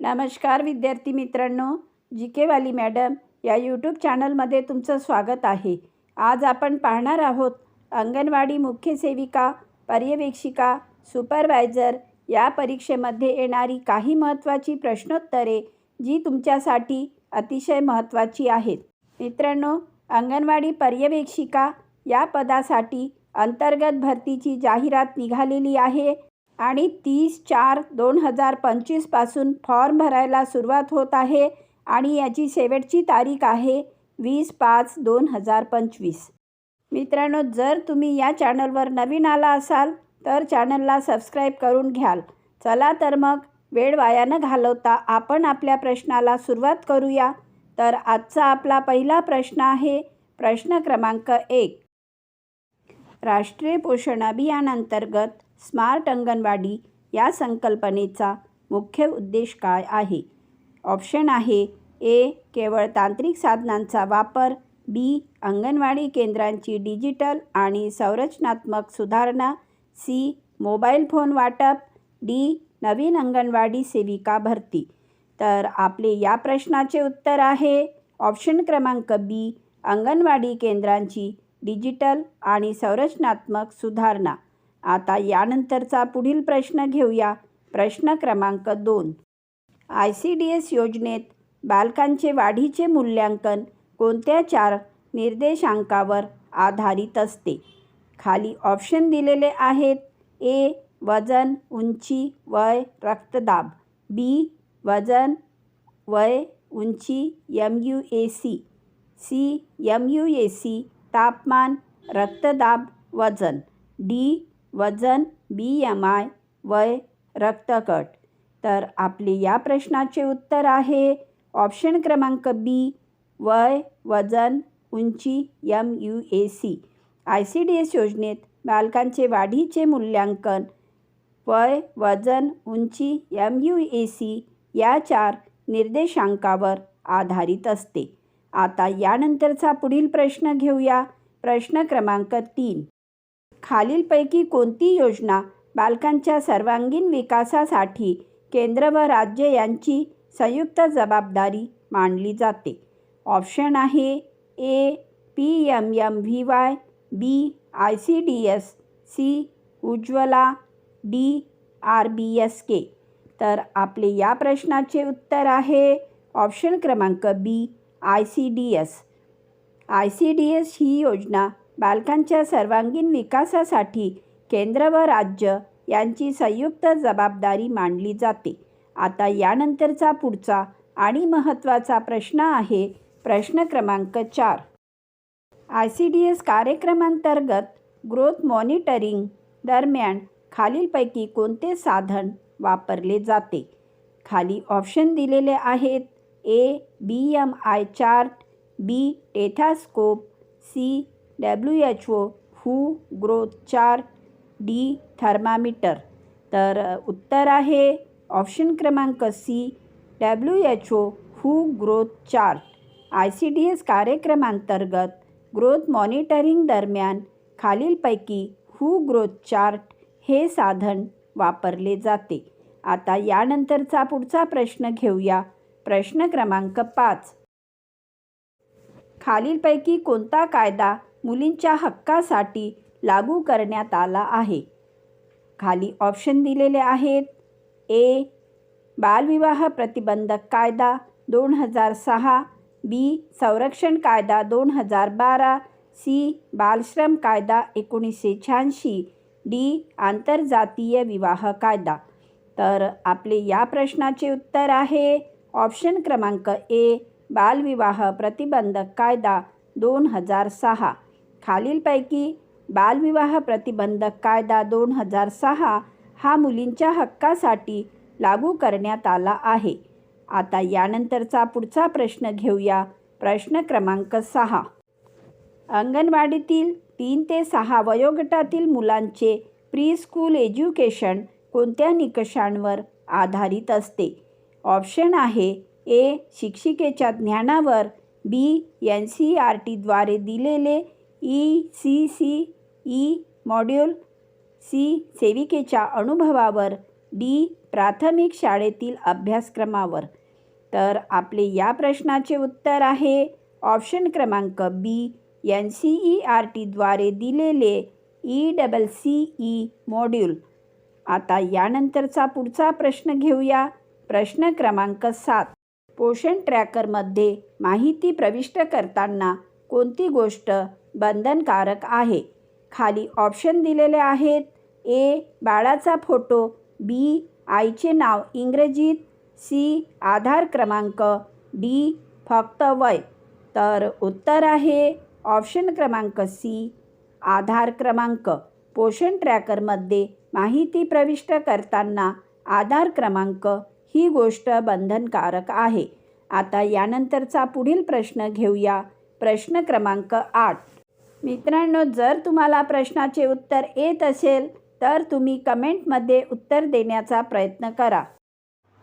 नमस्कार विद्यार्थी मित्रांनो जी केवाली मॅडम या यूट्यूब चॅनलमध्ये तुमचं स्वागत आहे. आज आपण पाहणार आहोत अंगणवाडी मुख्य सेविका पर्यवेक्षिका सुपरवायझर या परीक्षेमध्ये येणारी काही महत्त्वाची प्रश्नोत्तरे जी तुमच्यासाठी अतिशय महत्त्वाची आहेत. मित्रांनो अंगणवाडी पर्यवेक्षिका या पदासाठी अंतर्गत भरतीची जाहिरात निघालेली आहे. आणि तीस चार दोन हजार पंचवीसपासून फॉर्म भरायला सुरुवात होत आहे आणि याची शेवटची तारीख आहे वीस पाच दोन हजार पंचवीस. मित्रांनो जर तुम्ही या चॅनलवर नवीन आला असाल तर चॅनलला सबस्क्राईब करून घ्याल. चला तर मग वेळ वाया न घालवता आपण आपल्या प्रश्नाला सुरुवात करूया. तर आजचा आपला पहिला प्रश्न आहे प्रश्न क्रमांक एक. राष्ट्रीय पोषण अभियानांतर्गत स्मार्ट अंगणवाडी या संकल्पनेचा मुख्य उद्देश काय आहे? ऑप्शन आहे ए केवळ तांत्रिक साधनांचा वापर बी अंगणवाडी केंद्रांची डिजिटल आणि संरचनात्मक सुधारणा सी मोबाईल फोन वाटप डी नवीन अंगणवाडी सेविका भरती. तर आपले या प्रश्नाचे उत्तर आहे ऑप्शन क्रमांक बी अंगणवाडी केंद्रांची डिजिटल आणि संरचनात्मक सुधारणा. आता यानंतरचा पुढील प्रश्न घेऊया. प्रश्न क्रमांक दोन. आय सी डी एस योजनेत बालकांचे वाढीचे मूल्यांकन कोणत्या चार निर्देशांकावर आधारित असते? खाली ऑप्शन दिलेले आहेत. ए वजन उंची वय रक्तदाब. बी वजन वय उंची M U A C. C M U A C तापमान रक्तदाब वजन. डी वजन बी एम आय वय रक्तकट. तर आपले या प्रश्नाचे उत्तर आहे ऑप्शन क्रमांक बी वय वजन उंची M U A C I C D S योजनेत बालकांचे वाढीचे मूल्यांकन वय वजन उंची एम यू ए सी या चार निर्देशांकावर आधारित असते. आता यानंतरचा पुढील प्रश्न घेऊया. प्रश्न क्रमांक तीन. खालीलपैकी कोणती योजना बालकांच्या सर्वांगीण विकासासाठी केंद्र व राज्य यांची संयुक्त जबाबदारी मानली जाते? ऑप्शन आहे A P M M V Y B I C D S C Ujjwala D R B S K. तर आपले या प्रश्नाचे उत्तर आहे ऑप्शन क्रमांक B. I C D S. I C D S ही योजना बालकांच्या सर्वांगीण विकासासाठी केंद्र व राज्य यांची संयुक्त जबाबदारी मानली जाते. आता यानंतरचा पुढचा आणि महत्त्वाचा प्रश्न आहे प्रश्न क्रमांक चार. आय सी डी एस कार्यक्रमांतर्गत ग्रोथ मॉनिटरिंग दरम्यान खालीलपैकी कोणते साधन वापरले जाते? खाली ऑप्शन दिलेले आहेत A B M I chart B stethoscope C W H O who growth chart D thermometer तर उत्तर आहे ऑप्शन क्रमांक C W H O who growth chart I C D S कार्यक्रमांतर्गत ग्रोथ मॉनिटरिंग दरम्यान खालीलपैकी हू growth chart हे साधन वापरले जाते. आता यानंतरचा पुढचा प्रश्न घेऊया. प्रश्न क्रमांक पाच. खालीलपैकी कोणता कायदा मुलींच्या हक्कासाठी लागू करण्यात आला आहे? खाली ऑप्शन दिलेले आहेत. ए बालविवाह प्रतिबंधक कायदा दोन हजार सहा. बी संरक्षण कायदा दोन हजार बारा. सी बालश्रम कायदा एकोणीसशे शहाऐंशी. डी आंतरजातीय विवाह कायदा. तर आपले या प्रश्नाचे उत्तर आहे. ऑप्शन क्रमांक ए बालविवाह प्रतिबंधक कायदा दोन हजार सहा. खालीलपैकी बालविवाह प्रतिबंधक कायदा दोन हजार सहा हा मुलींच्या हक्कासाठी लागू करण्यात आला आहे. आता यानंतरचा पुढचा प्रश्न घेऊया. प्रश्न क्रमांक सहा. अंगणवाडीतील तीन ते सहा वयोगटातील मुलांचे प्री स्कूल एज्युकेशन कोणत्या निकषांवर आधारित असते? ऑप्शन आहे ए शिक्षिकेच्या ज्ञानावर बी एन सी आर टीद्वारे दिलेले E C C E module C सेविकेच्या अनुभवावर डी प्राथमिक शाळेतील अभ्यासक्रमावर. तर आपले या प्रश्नाचे उत्तर आहे ऑप्शन क्रमांक B N C E R टीद्वारे दिलेले E double C E module. आता यानंतरचा पुढचा प्रश्न घेऊया. प्रश्न क्रमांक सात. पोषण ट्रॅकरमध्ये माहिती प्रविष्ट करताना कोणती गोष्ट बंधनकारक आहे? खाली ऑप्शन दिलेले आहेत. ए बाळाचा फोटो बी आईचे नाव इंग्रजीत. सी आधार क्रमांक. डी फक्त वय. तर उत्तर आहे ऑप्शन क्रमांक सी आधार क्रमांक. पोषण ट्रॅकरमध्ये माहिती प्रविष्ट करताना आधार क्रमांक ही गोष्ट बंधनकारक आहे. आता यानंतरचा पुढील प्रश्न घेऊया. प्रश्न क्रमांक आठ. मित्रांनो जर तुम्हाला प्रश्नाचे उत्तर येत असेल तर तुम्ही कमेंटमध्ये उत्तर देण्याचा प्रयत्न करा.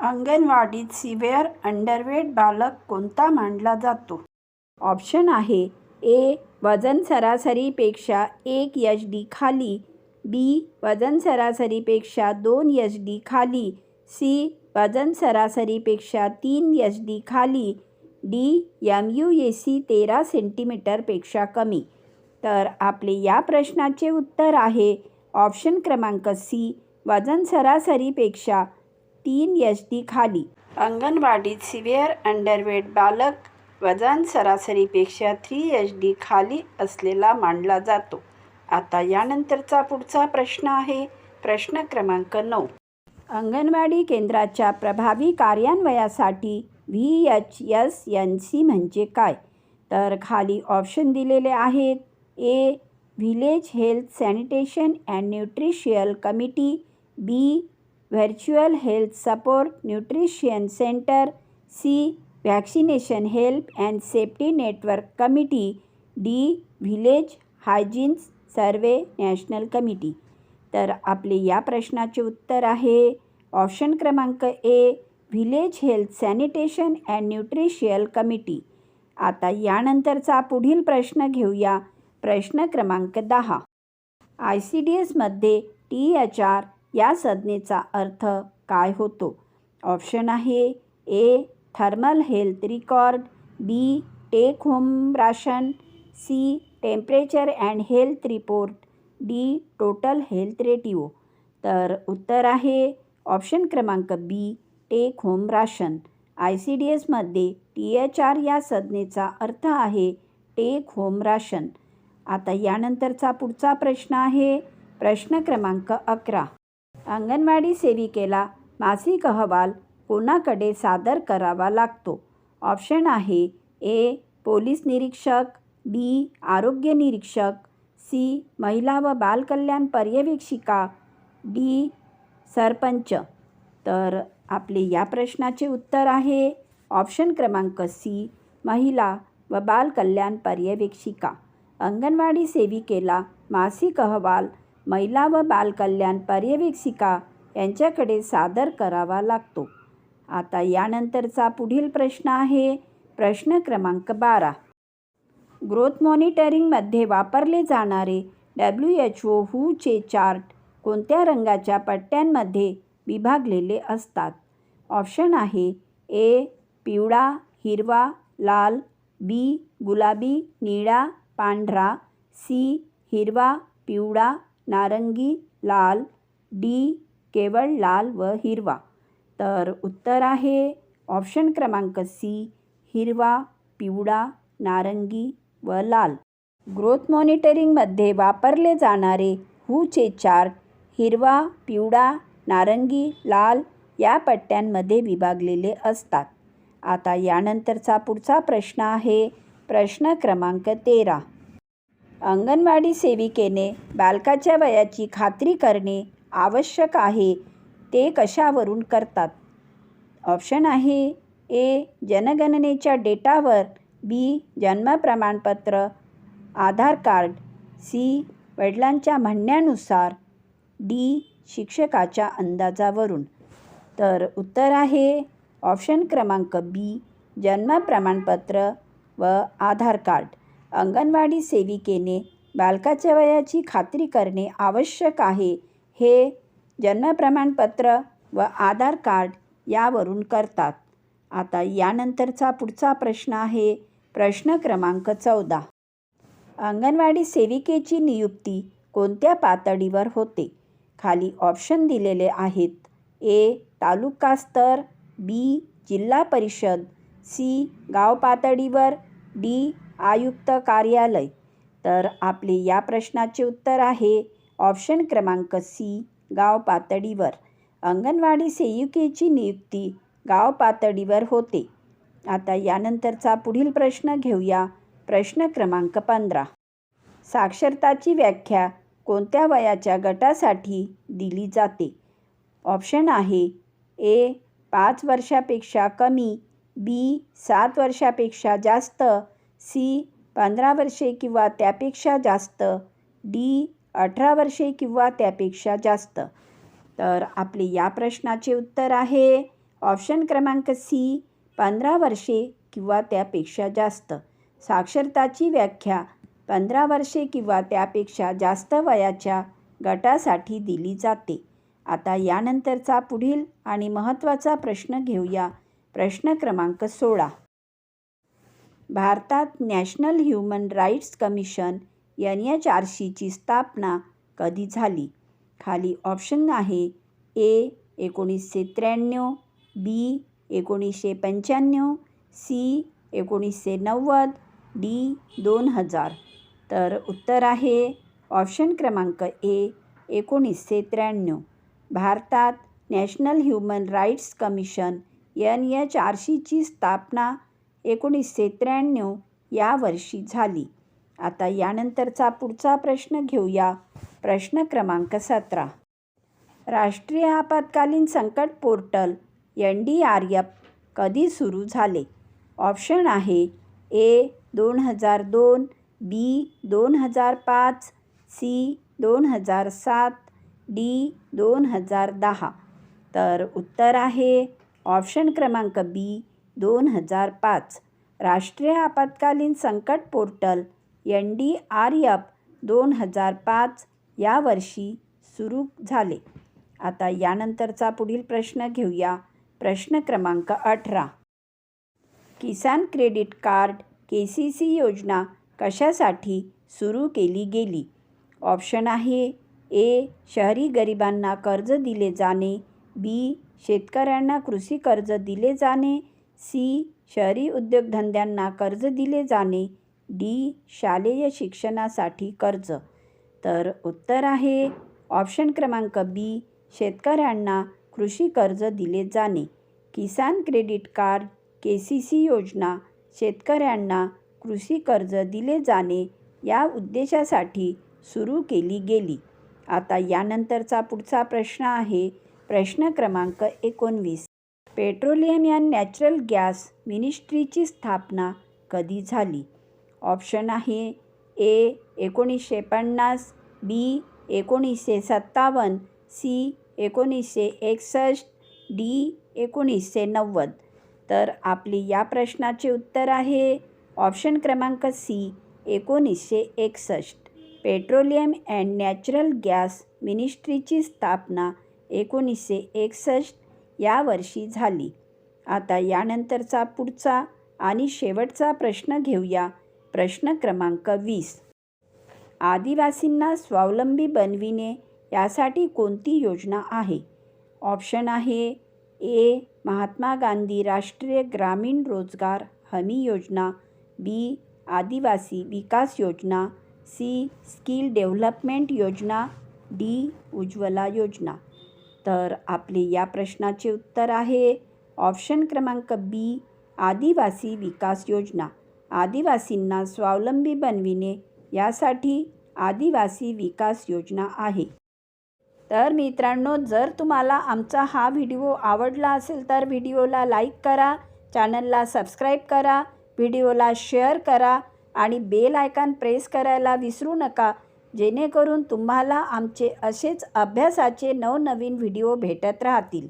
अंगणवाडीत सिव्हिअर अंडरवेट बालक कोणता मानला जातो? ऑप्शन आहे ए वजन सरासरीपेक्षा एक एच डी खाली बी वजन सरासरीपेक्षा दोन एच डी खाली सी वजन सरासरीपेक्षा तीन एच डी खाली D M U A C तेरा सेंटीमीटरपेक्षा कमी. तर आपले या प्रश्नाचे उत्तर आहे ऑप्शन क्रमांक सी वजन सरासरीपेक्षा तीन एच डी खाली. अंगणवाडीत सिव्हिअर अंडरवेट बालक वजन सरासरीपेक्षा थ्री एच डी खाली असलेला मानला जातो. आता यानंतरचा पुढचा प्रश्न आहे प्रश्न क्रमांक नऊ. अंगणवाडी केंद्राच्या प्रभावी कार्यान्वयासाठी V H S N C म्हणजे काय? तर खाली ऑप्शन दिलेले आहेत. A. Village health sanitation and nutritional committee. B. Virtual health support nutrition centre. C. Vaccination help and safety network committee. D. Village hygienes survey national committee. तर आपले या प्रश्नाचे उत्तर आहे. ऑप्शन क्रमांक A village health sanitation and nutritional committee. आता यानंतरचा पुढील प्रश्न घेऊया. प्रश्न क्रमांक दहा. आय सी डी एसमध्ये टी एच आर या संज्ञेचा अर्थ काय होतो? ऑप्शन आहे A thermal health record B take home ration C temperature and health report D total health ratio. तर उत्तर आहे ऑप्शन क्रमांक B take home ration. I C D एसमध्ये टी एच आर या संज्ञेचा अर्थ आहे टेक होम राशन. आता यानंतरचा पुढचा प्रश्न आहे प्रश्न क्रमांक अकरा. अंगणवाडी सेविकेला मासिक अहवाल कोणाकडे सादर करावा लागतो? ऑप्शन आहे ए पोलीस निरीक्षक बी आरोग्य निरीक्षक सी महिला व बालकल्याण पर्यवेक्षिका डी सरपंच. तर आपले या प्रश्नाचे उत्तर आहे ऑप्शन क्रमांक सी महिला व बालकल्याण पर्यवेक्षिका. अंगणवाडी सेविकेला मासिक अहवाल महिला व बालकल्याण पर्यवेक्षिका यांच्याकडे सादर करावा लागतो. आता यानंतरचा पुढील प्रश्न आहे प्रश्न क्रमांक बारा. ग्रोथ मॉनिटरिंगमध्ये वापरले जाणारे डब्ल्यू एच ओ हूचे चार्ट कोणत्या रंगाच्या पट्ट्यांमध्ये विभागलेले असतात? ऑप्शन आहे ए पिवळा हिरवा लाल बी गुलाबी निळा पांढरा सी हिरवा पिवळा नारंगी लाल डी केवळ लाल व हिरवा. तर उत्तर आहे ऑप्शन क्रमांक सी हिरवा पिवळा नारंगी व लाल. ग्रोथ मॉनिटरिंगमध्ये वापरले जाणारे हूचे चार्ट हिरवा पिवळा नारंगी लाल या पट्ट्यांमध्ये विभागलेले असतात. आता यानंतरचा पुढचा प्रश्न आहे प्रश्न क्रमांक तेरा. अंगणवाडी सेविकेने बालकाच्या वयाची खात्री करणे आवश्यक आहे ते कशावरून करतात? ऑप्शन आहे ए जनगणनेच्या डेटावर बी जन्म प्रमाणपत्र आधार कार्ड सी वडिलांच्या म्हणण्यानुसार डी शिक्षकाच्या अंदाजावरून. तर उत्तर आहे ऑप्शन क्रमांक बी जन्म प्रमाणपत्र व आधार कार्ड. अंगणवाडी सेविकेने बालकाच्या वयाची खात्री करणे आवश्यक आहे. हे जन्म प्रमाणपत्र व आधार कार्ड यावरून करतात. आता यानंतरचा पुढचा प्रश्न आहे. प्रश्न क्रमांक चौदा. अंगणवाडी सेविकेची नियुक्ती कोणत्या पातळीवर होते? खाली ऑप्शन दिलेले आहेत. ए तालुका स्तर. बी जिल्हा परिषद. सी गाव पातळीवर. डी आयुक्त कार्यालय. तर आपले या प्रश्नाचे उत्तर आहे. ऑप्शन क्रमांक सी गाव पातळीवर. अंगणवाडी सेविकेची नियुक्ती गाव पातळीवर होते. आता यानंतरचा पुढील प्रश्न घेऊया. प्रश्न क्रमांक पंधरा. साक्षरताची व्याख्या कोणत्या वयाच्या गटासाठी दिली जाते? ऑप्शन आहे ए पाच वर्षापेक्षा कमी बी सात वर्षापेक्षा जास्त सी पंधरा वर्षे किंवा त्यापेक्षा जास्त डी अठरा वर्षे किंवा त्यापेक्षा जास्त. तर आपले या प्रश्नाचे उत्तर आहे ऑप्शन क्रमांक सी पंधरा वर्षे किंवा त्यापेक्षा जास्त. साक्षरताची व्याख्या पंधरा वर्षे किंवा त्यापेक्षा जास्त वयाच्या गटासाठी दिली जाते. आता यानंतरचा पुढील आणि महत्त्वाचा प्रश्न घेऊया. प्रश्न क्रमांक सोळा. भारतात national human rights commission N H R सीची स्थापना कधी झाली? खाली ऑप्शन आहे ए एकोणीसशे त्र्याण्णव बी एकोणीसशे पंच्याण्णव सी एकोणीसशे नव्वद डी दोन हजार. तर उत्तर आहे ऑप्शन क्रमांक ए एकोणीसशे त्र्याण्णव. भारतात national human rights commission N H R सीची स्थापना एकोणीसशे त्र्याण्णव या वर्षी झाली. आता यानंतरचा पुढचा प्रश्न घेऊया. प्रश्न क्रमांक सतरा. राष्ट्रीय आपत्कालीन संकट portal N D R F कधी सुरू झाले? ऑप्शन आहे ए दोन हजार दोन बी दोन हजार पाच सी दोन हजार सात डी दोन हजार दहा. तर उत्तर आहे ऑप्शन क्रमांक बी दोन हजार पाच. राष्ट्रीय आपत्कालीन संकट portal N D R F दोन हजार पाच या वर्षी सुरू झाले. आता यानंतरचा पुढील प्रश्न घेऊया. प्रश्न क्रमांक अठरा. Kisan credit card K C C योजना कशासाठी सुरू केली गेली? ऑप्शन आहे ए शहरी गरिबांना कर्ज दिले जाणे बी शेतकऱ्यांना कृषी कर्ज दिले जाणे सी शहरी उद्योगधंद्यांना कर्ज दिले जाणे डी शालेय शिक्षणासाठी कर्ज. तर उत्तर आहे ऑप्शन क्रमांक बी शेतकऱ्यांना कृषी कर्ज दिले जाणे. Kisan credit card K C C योजना शेतकऱ्यांना कृषी कर्ज दिले जाणे या उद्देशासाठी सुरू केली गेली. आता यानंतरचा पुढचा प्रश्न आहे. प्रश्न क्रमांक एकोणवीस. पेट्रोलियम या नॅचरल गॅस मिनिस्ट्रीची स्थापना कधी झाली? ऑप्शन आहे ए एकोणीसशे पन्नास बी एकोणीसशे सत्तावन्न सी एकोणीसशे एकसष्ट डी एकोणीसशे नव्वद. तर आपली या प्रश्नाचे उत्तर आहे ऑप्शन क्रमांक सी एकोणीसशे एकसष्ट. पेट्रोलियम अँड नॅचरल गॅस मिनिस्ट्रीची स्थापना एकोणीसशे एकसष्ट या वर्षी झाली. आता यानंतरचा पुढचा आणि शेवटचा प्रश्न घेऊया. प्रश्न क्रमांक वीस. आदिवासींना स्वावलंबी बनविणे यासाठी कोणती योजना आहे? ऑप्शन आहे ए महात्मा गांधी राष्ट्रीय ग्रामीण रोजगार हमी योजना बी आदिवासी विकास योजना सी स्किल डेव्हलपमेंट योजना डी उज्ज्वला योजना. तर आपले या प्रश्नाचे उत्तर आहे ऑप्शन क्रमांक बी आदिवासी विकास योजना. आदिवासींना स्वावलंबी बनविणे यासाठी आदिवासी विकास योजना आहे. तर मित्रांनो जर तुम्हाला आमचा हा व्हिडिओ आवडला असेल तर व्हिडिओला लाईक करा चॅनलला सबस्क्राईब करा व्हिडिओला शेअर करा आणि बेल आयकॉन प्रेस करायला विसरू नका. जेणेकरून तुम्हाला आमचे असेच अभ्यासाचे नवनवीन व्हिडिओ भेटत राहतील.